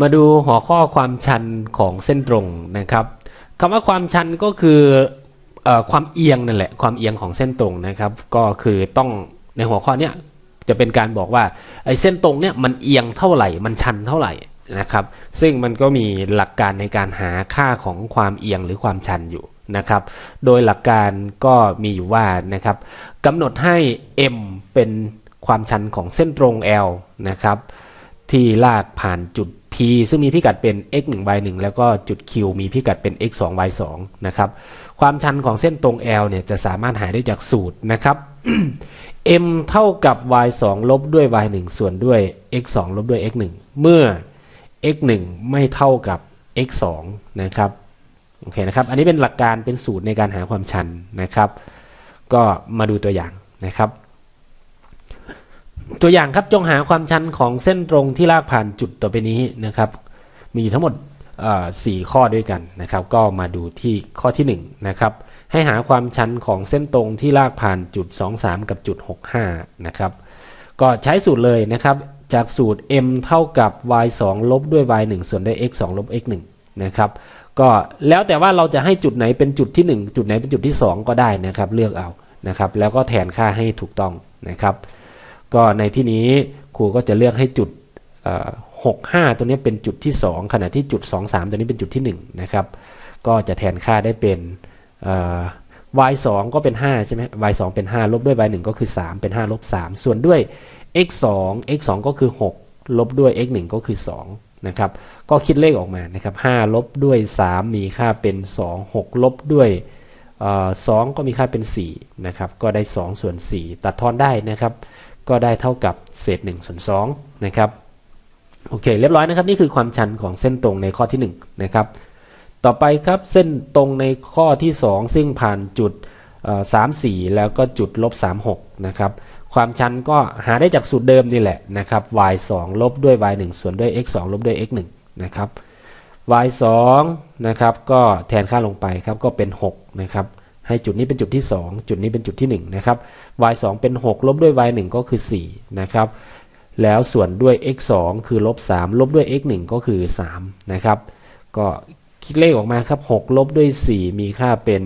มาดูหัวข้อความชันของเส้นตรงนะครับคำว่าความชันก็คืออความเอียงนั่นแหละความเอียงของเส้นตรงนะครับ ก็คือต้องในหัวข้อเนี้ยจะเป็นการบอกว่าไอ้เส้นตรงเนี่ยมันเอียงเท่าไหร่ มันชันเท่าไหร่นะครับ ซึ่งมันก็มีหลักการในการหาค่าของความเอียงหรือความชันอยู่นะครับ โดยหลักการก็มีอยู่ว่านะครับกำหนดให้ m เป็นความชันของเส้นตรง L นะครับ ที่ลากผ่านจุด P ซึ่งมีพิกัดเป็น x 1 y 1แล้วก็จุด Q มีพิกัดเป็น x 2 y 2นะครับ ความชันของเส้นตรง L เนี่ยจะสามารถหาได้จากสูตรนะครับ m เท่ากับ y 2ลบด้วย y 1ส่วนด้วย x 2ลบด้วย x 1เมื่อ x 1ไม่เท่ากับ x 2นะครับ โอเคนะครับ อันนี้เป็นหลักการเป็นสูตรในการหาความชันนะครับ ก็มาดูตัวอย่างนะครับ ตัวอย่างครับจงหาความชันของเส้นตรงที่ลากผ่านจุดต่อไปนี้นะครับ มีทั้งหมดสี่ข้อด้วยกันนะครับ ก็มาดูที่ข้อที่1นนะครับให้หาความชันของเส้นตรงที่ลากผ่านจุด 23 กับจุด 65 นะครับ ก็ใช้สูตรเลยนะครับ จากสูตร m เท่ากับ y 2ลบด้วย y 1ส่วนด้วย x 2ลบ x 1นะครับก็แล้วแต่ว่าเราจะให้จุดไหนเป็นจุดที่ 1 จุดไหนเป็นจุดที่ 2 ก็ได้นะครับ เลือกเอานะครับ แล้วก็แทนค่าให้ถูกต้องนะครับ ก็ในที่นี้ครูก็จะเลือกให้จุดหกห้าตัวนี้เป็นจุดที่ 2 ขณะที่จุด 2 3 ตัวนี้เป็นจุดที่1นะครับก็จะแทนค่าได้เป็น y 2ก็เป็น 5 ใช่ไหม y 2เป็น 5 ลบด้วย y 1ก็คือ 3 เป็น 5 ลบ 3 ส่วนด้วย x 2 x 2ก็คือ 6 ลบด้วย x 1ก็คือ2นะครับก็คิดเลขออกมานะครับ5ลบด้วย 3 มีค่าเป็น 2 6 ลบด้วยสองก็มีค่าเป็น4นะครับก็ได้ 2 ส่วน 4 ตัดทอนได้นะครับ ก็ได้เท่ากับเศษ1ส่วน2นะครับโอเคเรียบร้อยนะครับนี่คือความชันของเส้นตรงในข้อที่1นะครับต่อไปครับเส้นตรงในข้อที่ 2 ซึ่งผ่านจุดสามสี่แล้วก็จุดลบ3 6นะครับความชันก็หาได้จากสูตรเดิมนี่แหละนะครับ y 2ลบด้วย y 1ส่วนด้วย x 2ลบด้วย x 1นะครับ y 2นะครับก็แทนค่าลงไปครับก็เป็น6นะครับ ให้จุดนี้เป็นจุดที่ 2 จุดนี้เป็นจุดที่ 1 นะครับ y 2เป็น 6 ลบด้วย y 1ก็คือ 4 นะครับ แล้วส่วนด้วย x 2คือลบ 3 ลบด้วย x 1ก็คือ 3 นะครับ ก็คิดเลขออกมาครับ 6 ลบด้วย 4 มีค่าเป็น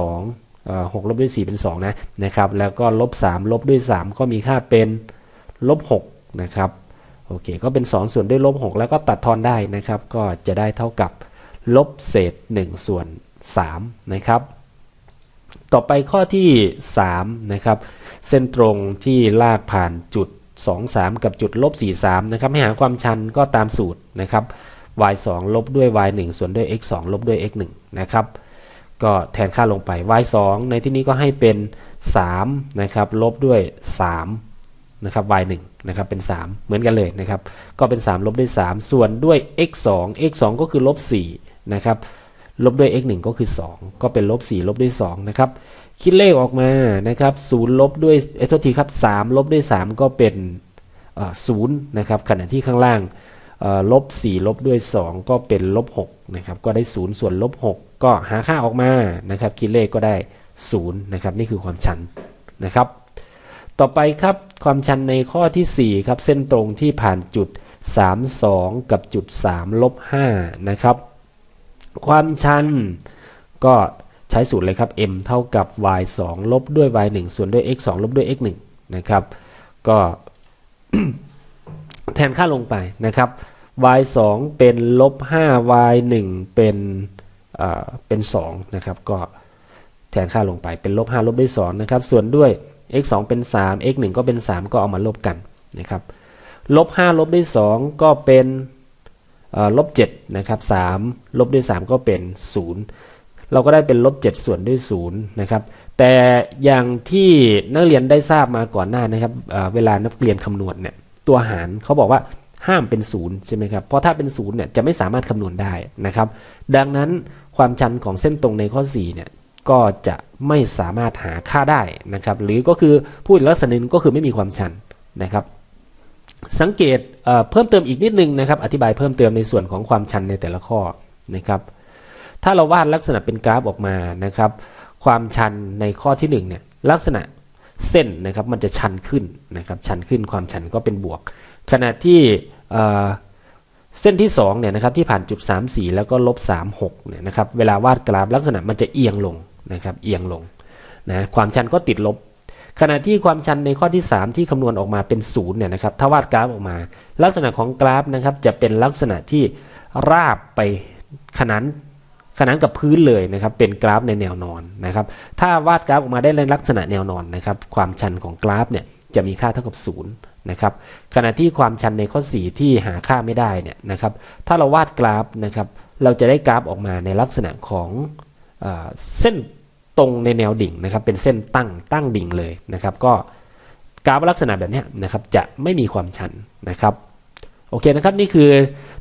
2หกลบด้วย 4 เป็น 2 นะ นะครับ แล้วก็ลบ 3 ลบด้วย 3 ก็มีค่าเป็นลบ 6 นะครับ โอเค ก็เป็น 2 ส่วนด้วยลบ 6 แล้วก็ตัดทอนได้นะครับ ก็จะได้เท่ากับลบเศษ 1 ส่วน 3 นะครับ ต่อไปข้อที่ 3 นะครับ เส้นตรงที่ลากผ่านจุด 2 3 กับจุดลบ4 3 นะครับ ให้หาความชันก็ตามสูตรนะครับ y 2ลบด้วย y 1ส่วนด้วย x 2ลบด้วย x 1นะครับ ก็แทนค่าลงไป y 2ในที่นี้ก็ให้เป็น 3 นะครับ ลบด้วย 3 นะครับ y 1นะครับ เป็น 3 เหมือนกันเลยนะครับ ก็เป็น 3 ลบด้วย 3 ส่วนด้วย x 2 x 2ก็คือลบ4นะครับ ลบด้วย x 1ก็คือ 2 ก็เป็นลบ4ลบด้วย2นะครับ คิดเลขออกมานะครับ0ลบด้วยเอโทษทีครับ3ลบด้วย 3 ก็เป็นศูนย์นะครับขณะที่ข้างล่างลบ4ลบด้วย 2 ก็เป็นลบ6นะครับก็ได้ 0 ส่วนลบ6ก็หาค่าออกมานะครับ คิดเลขก็ได้0นะครับนี่คือความชันนะครับ ต่อไปครับความชันในข้อที่ 4 ครับ เส้นตรงที่ผ่านจุด 32 กับจุด 3 ลบ5นะครับ ความชัน ก็ใช้สูตรเลยครับ m เท่ากับ y 2ลบด้วย y 1ส่วนด้วย x 2ลบด้วย x 1นะครับ ก็แทนค่าลงไปนะครับ y 2เป็นลบ5 y 1เป็นเป็น2นะครับ ก็แทนค่าลงไปเป็นลบ5ลบด้วย2นะครับ ส่วนด้วย x 2เป็น 3 x 1ก็เป็น 3 ก็เอามาลบกันนะครับ ลบ5ลบด้วย2ก็เป็น ลบ7นะครับ3ลบด้วย 3 ก็เป็น 0 เราก็ได้เป็นลบ7ส่วนด้วย0นะครับแต่อย่างที่นักเรียนได้ทราบมาก่อนหน้านะครับเวลานักเรียนคำนวณเนี่ยตัวหารเขาบอกว่าห้ามเป็นศูนย์ใช่ไหมครับเพราะถ้าเป็นศูนย์เนี่ยจะไม่สามารถคำนวณได้นะครับ ดังนั้นความชันของเส้นตรงในข้อ4เนี่ยก็จะไม่สามารถหาค่าได้นะครับ หรือก็คือพูดลักษณะนึงก็คือไม่มีความชันนะครับ สังเกตเพิ่มเติมอีกนิดนึงนะครับอธิบายเพิ่มเติมในส่วนของความชันในแต่ละข้อนะครับถ้าเราวาดลักษณะเป็นกราฟออกมานะครับความชันในข้อที่1เนี่ยลักษณะเส้นนะครับมันจะชันขึ้นนะครับชันขึ้นความชันก็เป็นบวก ขณะที่เส้นที่2เนี่ยนะครับที่ผ่านจุด 34 แล้วก็ลบ36เนี่ยนะครับเวลาวาดกราฟลักษณะมันจะเอียงลงนะครับเอียงลงนะความชันก็ติดลบ ขณะที่ความชันในข้อที่ 3 ที่คำนวณออกมาเป็นศูนย์เนี่ยนะครับถ้าวาดกราฟออกมา ลักษณะของกราฟนะครับจะเป็นลักษณะที่ราบไปขนานขนานกับพื้นเลยนะครับเป็นกราฟในแนวนอนนะครับถ้าวาดกราฟออกมาได้ในลักษณะแนวนอนนะครับความชันของกราฟเนี่ยจะมีค่าเท่ากับศูนย์นะครับขณะที่ความชันในข้อ 4 ที่หาค่าไม่ได้เนี่ยนะครับถ้าเราวาดกราฟนะครับเราจะได้กราฟออกมาในลักษณะของเอเส้น ตรงในแนวดิ่งนะครับ เป็นเส้นตั้งตั้งดิ่งเลยนะครับ ก็กราฟลักษณะแบบนี้นะครับจะไม่มีความชันนะครับโอเคนะครับนี่คือ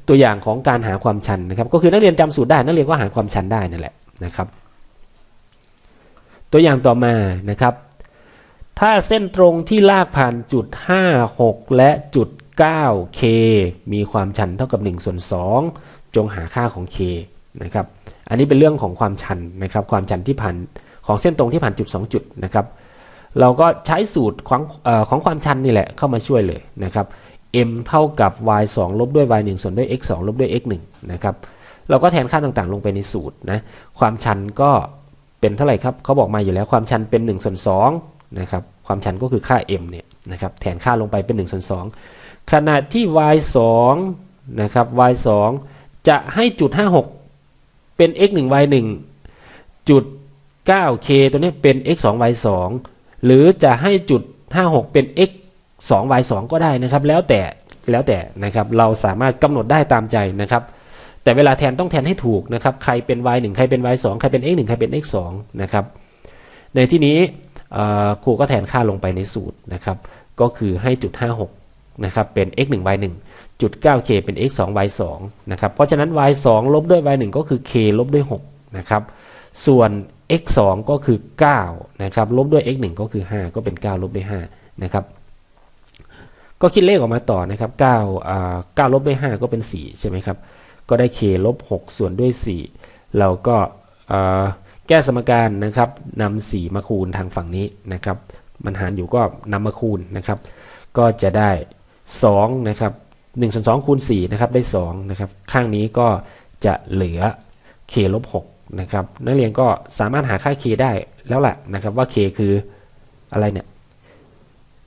ตัวอย่างของการหาความชันนะครับ ก็คือนักเรียนจำสูตรได้นักเรียนก็หาความชันได้นั่นแหละนะครับ ตัวอย่างต่อมานะครับ ถ้าเส้นตรงที่ลากผ่านจุด 5 6 และจุด 9 k มีความชันเท่ากับ1ส่วน2จงหาค่าของ k นะครับ อันนี้เป็นเรื่องของความชันนะครับ ความชันที่ผ่าน ของเส้นตรงที่ผ่านจุด 2 จุดนะครับ เราก็ใช้สูตรของอของความชันนี่แหละเข้ามาช่วยเลยนะครับ m เท่ากับ y 2ลบด้วย y 1ส่วนด้วย x 2ลบด้วย x 1นะครับ เราก็แทนค่าต่างๆ ลงไปในสูตรนะ ความชันก็เป็นเท่าไหร่ครับ เขาบอกมาอยู่แล้วความชันเป็น1ส่วน2นะครับ ความชันก็คือค่า m เนี่ยนะครับ แทนค่าลงไปเป็น1ส่วน2ขณะที่ y 2นะครับ y 2จะให้จุด 56 เป็น x 1 y 1จุด 9k ตัวนี้เป็น x 2 y 2หรือจะให้จุด 56 เป็น x 2 y 2ก็ได้นะครับ แล้วแต่แล้วแต่นะครับ เราสามารถกำหนดได้ตามใจนะครับ แต่เวลาแทนต้องแทนให้ถูกนะครับ ใครเป็น y 1ใครเป็น y 2ใครเป็น x 1ใครเป็น x 2นะครับ ในที่นี้ครูก็แทนค่าลงไปในสูตรนะครับ ก็คือให้จุด 56 นะครับ เป็น x 1 y 1จุด 9k เป็น x 2 y 2นะครับ เพราะฉะนั้น y 2ลบด้วย y 1ก็คือ k ลบด้วย 6 นะครับ ส่วน x 2ก็คือ9นะครับลบด้วย x 1ก็คือ 5 ก็เป็น 9 ลบด้วย5นะครับก็คิดเลขออกมาต่อนะครับ9อ่า9ลบด้วย5ก็เป็น 4 ใช่ไหมครับ ก็ได้ k ลบ6ส่วนด้วย 4 เราก็แก้สมการนะครับนำ4มาคูณทางฝั่งนี้นะครับมันหารอยู่ก็นำมาคูณนะครับ ก็จะได้2นะครับ1ส่วน2คูณ4นะครับได้2นะครับข้างนี้ก็จะเหลือ k ลบ6 นะครับ นักเรียนก็สามารถหาค่า k ได้แล้วแหละนะครับว่า k คืออะไรเนี่ย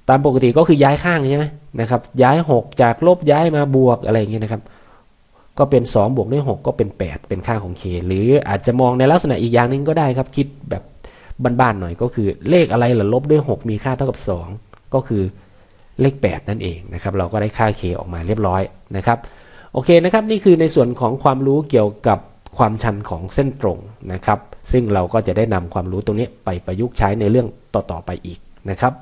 ตามปกติก็คือย้ายข้างใช่ไหมนะครับ ย้าย 6 จากลบย้ายมาบวกอะไรอย่างเงี้ยนะครับ ก็เป็น 2 บวกด้วย 6 ก็เป็น 8 เป็นค่าของ k หรืออาจจะมองในลักษณะอีกอย่างหนึ่งก็ได้ครับ คิดแบบบ้านๆหน่อยก็คือเลขอะไรหล่ะลบด้วย 6 มีค่าเท่ากับ 2 ก็คือเลข 8 นั่นเองนะครับ เราก็ได้ค่า k ออกมาเรียบร้อยนะครับ โอเคนะครับ นี่คือในส่วนของความรู้เกี่ยวกับ ความชันของเส้นตรงนะครับ ซึ่งเราก็จะได้นำความรู้ตรงนี้ไปประยุกต์ใช้ในเรื่องต่อๆไปอีกนะครับ